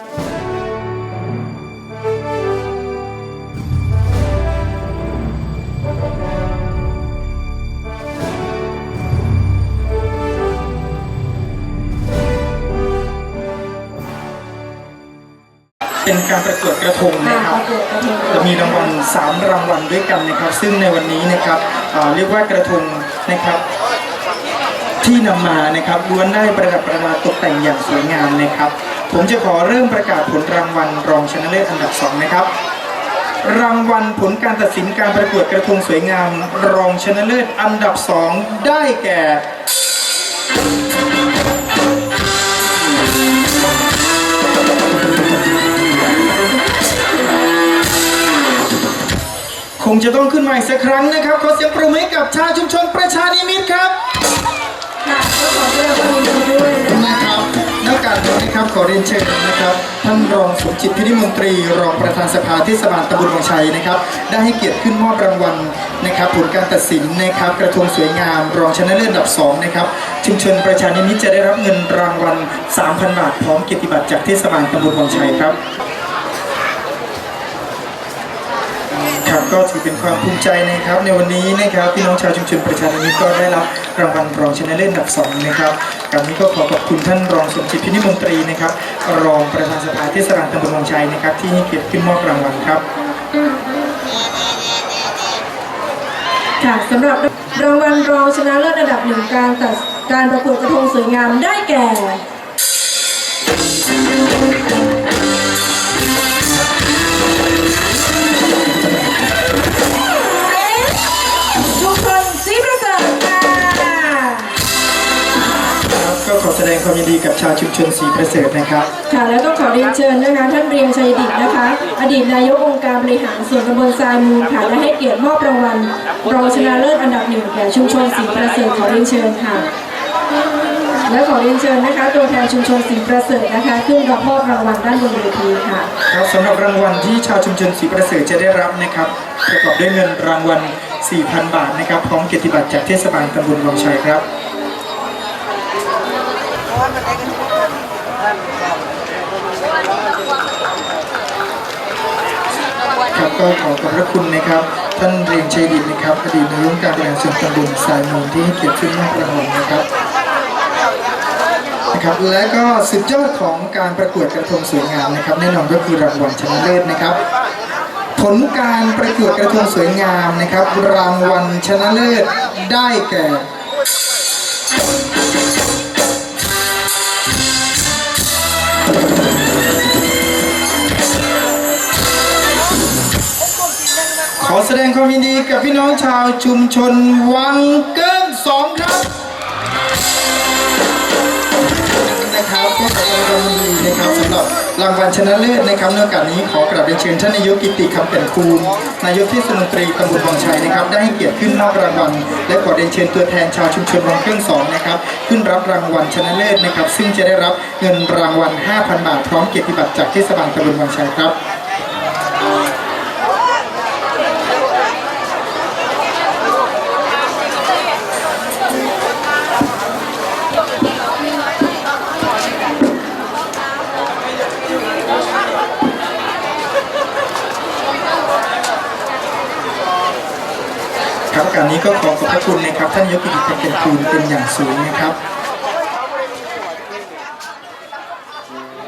เป็นการประกวดกระทงค่ะนะครับประกวดกระทงจะมีรางวัล3รางวัลด้วยกันนะครับ ซึ่งในวันนี้นะครับอ่าเรียกว่ากระทงนะครับ ที่นำมานะครับล้วนได้ประดับประดาตกแต่งอย่างสวยงามนะครับ ผมจะขอเริ่มประกาศผลรางวัลรองชนะเลิศอันดับสองนะครับ รางวัลผลการตัดสินการประกวดกระทงสวยงาม รองชนะเลิศอันดับสองได้แก่คงจะต้องขึ้นมาอีกสักครั้งนะครับ ขอเสียงปรบมือให้กับชาวชุมชนประชานิมิตครับ ขอเรียนเชิญนะครับ ท่านรองสมจิตพินิมนตรี รองประธานสภาเทศบาลตำบลวังชัยนะครับ ได้ให้เกียรติขึ้นมอบรางวัลนะครับ ผลการตัดสินนะครับ กระทงสวยงาม รองชนะเลิศอันดับสองนะครับชุมชนประชานิมิตจะได้รับเงินรางวัล 3,000 บาท พร้อมเกียรติบัตรจากเทศบาลตำบลวังชัยครับ ครับก็ถือเป็นความภูมิใจนะครับ ในวันนี้นะครับพี่น้องชาวชุมชนประชาชนก็ได้รับรางวัลรองชนะเลิศอันดับสองนะครับการนี้ก็ขอขอบคุณท่านรองสมจิตพินิมนตรีนะครับรองประธานสภาเทศบาลตำบลวังชัยนะครับ ที่ให้เกียรติขึ้นมอบรางวัลครับค่ะสำหรับรางวัลรองชนะเลิศอันดับหนึ่งการตัดการประกวดกระทงสวยงามได้แก่ อแสดงความยินดีกับชาวชุมชนศรีประเสริฐนะครับ ค่ะแล้วก็ขอเรียนเชิญนะคะท่านเรียงชัยดิตนะคะ อดีตนายกองค์การบริหารส่วนตำบลทรายมูลค่ะและให้เกียรติมอบรางวัลรองชนะเลิศอันดับหนึ่งแก่ชุมชนศรีประเสริฐขอเรียนเชิญค่ะ และขอเรียนเชิญนะคะ ตัวแทนชุมชนศรีประเสริฐนะคะขึ้นรับมอบรางวัลด้านบนเวทีค่ะครับสำหรับรางวัลที่ชาวชุมชนศรีประเสริฐจะได้รับนะครับประกอบด้วยเงินรางวัล 4,000 บาทนะครับพร้อมเกียรติบัตรจากเทศบาลตำบลวังชัยครับ ครับก็ขอขอบพระคุณนะครับ ท่านเรียนชัยดิตนะครับอดีตนายกการบริหารส่วนตำบลสายมูลที่ให้เกียรติขึ้นมอบรางวัลนะครับนะครับและก็สุดยอดของการประกวดกระทงสวยงามนะครับ แน่นอนก็คือรางวัลชนะเลิศนะครับ ผลการประกวดกระทงสวยงามนะครับ รางวัลชนะเลิศได้แก่ ขอแสดงความยินดีกับพี่น้องชาวชุมชนวังเกิ้งสองครับนะครับก็ขอแสดงความยินดีนะครับสำหรับรางวัลชนะเลิศนะครับในโอกาสนี้ขอกราบเรียนเชิญท่านนายกกิติคำเป็นคูลนายกเทศมนตรีตำบลวังชัยนะครับ ได้ให้เกียรติขึ้นมอบรางวัลและขอเรียนเชิญตัวแทนชาวชุมชนวังเครื่องสองนะครับขึ้นรับรางวัลชนะเลิศนะครับ ซึ่งจะได้รับเงินรางวัล 5,000 บาทพร้อมเกียรติบัตรจากเทศบาลตำบลวังชัยครับ ครับการนี้ก็ขอขอบพระคุณนะครับท่านนายกกิติคำเป็นคุณเป็นอย่างสูงนะครับ